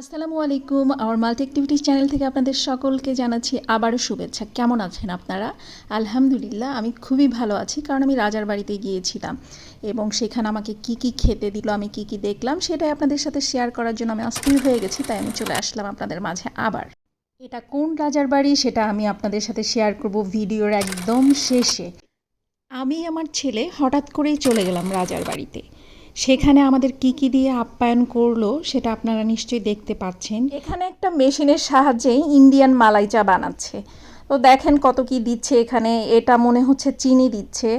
আসসালামু আলাইকুম। আমার মাল্টি অ্যাক্টিভিটিস চ্যানেল থেকে আপনাদের সকলকে জানাচ্ছি আবারও শুভেচ্ছা। কেমন আছেন আপনারা? আলহামদুলিল্লাহ, আমি খুবই ভালো আছি কারণ আমি রাজার বাড়িতে গিয়েছিলাম এবং সেখানে আমাকে কি কি খেতে দিল, আমি কি কি দেখলাম সেটাই আপনাদের সাথে শেয়ার করার জন্য আমি অস্থির হয়ে গেছি, তাই আমি চলে আসলাম আপনাদের মাঝে আবার। এটা কোন রাজার বাড়ি সেটা আমি আপনাদের সাথে শেয়ার করব ভিডিওর একদম শেষে। আমি আমার ছেলে হঠাৎ করেই চলে গেলাম রাজার বাড়িতে। সেখানে আমাদের কি কি দিয়ে আপ্যায়ন করল, সেটা আপনারা নিশ্চয়ই দেখতে পাচ্ছেন। এখানে একটা মেশিনের সাহায্যে ইন্ডিয়ান মালাই চা বানাচ্ছে। তো দেখেন কত কি দিচ্ছে এখানে, এটা মনে হচ্ছে চিনি দিচ্ছে।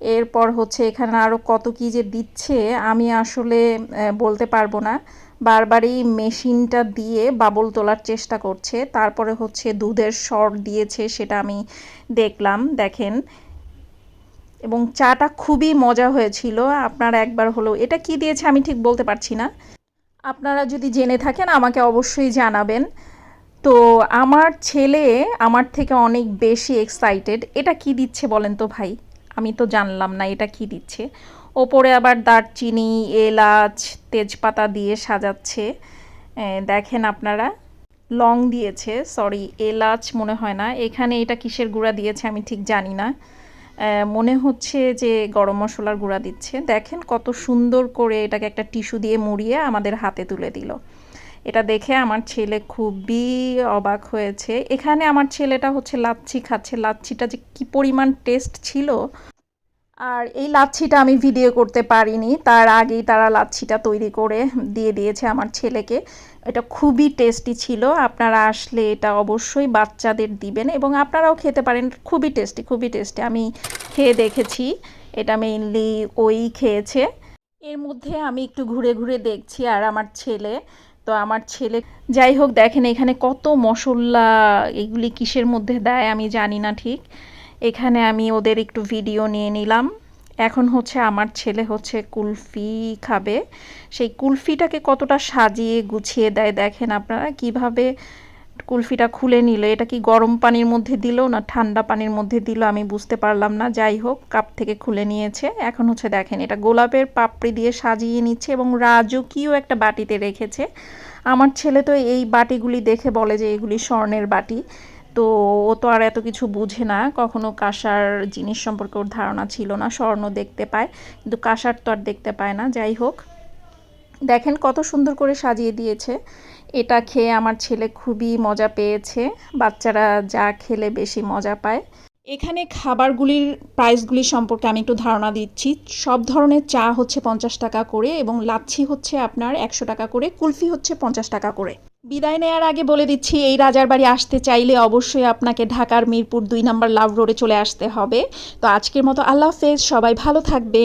এরপর হচ্ছে এখানে আরও কত কি যে দিচ্ছে, আমি আসলে বলতে পারব না। বারবারই মেশিনটা দিয়ে বাবল তোলার চেষ্টা করছে। তারপরে হচ্ছে দুধের শর্ট দিয়েছে, সেটা আমি দেখলাম। দেখেন এবং চাটা খুবই মজা হয়েছিল। আপনারা একবার হলো এটা কি দিয়েছে আমি ঠিক বলতে পারছি না। আপনারা যদি জেনে থাকেন, আমাকে অবশ্যই জানাবেন। তো আমার ছেলে আমার থেকে অনেক বেশি এক্সাইটেড এটা কি দিচ্ছে বলেন তো ভাই? আমি তো জানলাম না এটা কি দিচ্ছে। ওপরে আবার দারচিনি, এলাচ, তেজপাতা দিয়ে সাজাচ্ছে। দেখেন আপনারা। লং দিয়েছে সরি এলাচ মনে হয় না। এখানে এটা কিসের গুঁড়া দিয়েছে আমি ঠিক জানি না। মনে হচ্ছে যে গরম মশলার গুঁড়া দিচ্ছে। দেখেন কত সুন্দর করে এটাকে একটা টিস্যু দিয়ে মুড়িয়ে আমাদের হাতে তুলে দিল। এটা দেখে আমার ছেলে খুবই অবাক হয়েছে। এখানে আমার ছেলেটা হচ্ছে লাচ্ছি খাচ্ছে। লাচ্ছিটা যে কি পরিমাণ টেস্ট ছিল আর এই লাচ্ছিটা আমি ভিডিও করতে পারিনি। তার আগেই তারা লাচ্ছিটা তৈরি করে দিয়ে দিয়েছে আমার ছেলেকে। এটা খুবই টেস্টি ছিল। আপনারা আসলে এটা অবশ্যই বাচ্চাদের দিবেন এবং আপনারাও খেতে পারেন। খুবই টেস্টি খুবই টেস্টি আমি খেয়ে দেখেছি। এটা মেইনলি ওই খেয়েছে। এর মধ্যে আমি একটু ঘুরে ঘুরে দেখছি আর আমার ছেলে। তো আমার ছেলে যাই হোক, দেখেন এখানে কত মশলা এগুলি কিসের মধ্যে দেয় আমি জানি না ঠিক। এখানে আমি ওদের একটু ভিডিও নিয়ে নিলাম। এখন হচ্ছে আমার ছেলে হচ্ছে কুলফি খাবে। সেই কুলফিটাকে কতটা সাজিয়ে গুছিয়ে দেয় দেখেন আপনারা, কীভাবে কুলফিটা খুলে নিল, এটা কি গরম পানির মধ্যে দিল না ঠান্ডা পানির মধ্যে দিল আমি বুঝতে পারলাম না। যাই হোক, কাপ থেকে খুলে নিয়েছে। এখন হচ্ছে দেখেন, এটা গোলাপের পাপড়ি দিয়ে সাজিয়ে নিচ্ছে এবং রাজকীয় একটা বাটিতে রেখেছে। আমার ছেলে তো এই বাটিগুলি দেখে বলে যে এগুলি স্বর্ণের বাটি। তো ও তো আর এত কিছু বুঝে না। কখনো কাঁসার জিনিস সম্পর্কে ওর ধারণা ছিল না। স্বর্ণ দেখতে পায়, কিন্তু কাঁসার তো আর দেখতে পায় না। যাই হোক, দেখেন কত সুন্দর করে সাজিয়ে দিয়েছে। এটা খেয়ে আমার ছেলে খুবই মজা পেয়েছে। বাচ্চারা যা খেলে বেশি মজা পায়। এখানে খাবারগুলির প্রাইসগুলি সম্পর্কে আমি একটু ধারণা দিচ্ছি। সব ধরনের চা হচ্ছে পঞ্চাশ টাকা করে এবং লাচ্ছি হচ্ছে আপনার একশো টাকা করে, কুলফি হচ্ছে পঞ্চাশ টাকা করে। বিদায় নেয়ার আগে বলে দিচ্ছি, এই রাজার বাড়ি আসতে চাইলে অবশ্যই আপনাকে ঢাকার মিরপুর দুই নম্বর লাভ রোডে চলে আসতে হবে। তো আজকের মতো আল্লাহ হাফেজ, সবাই ভালো থাকবে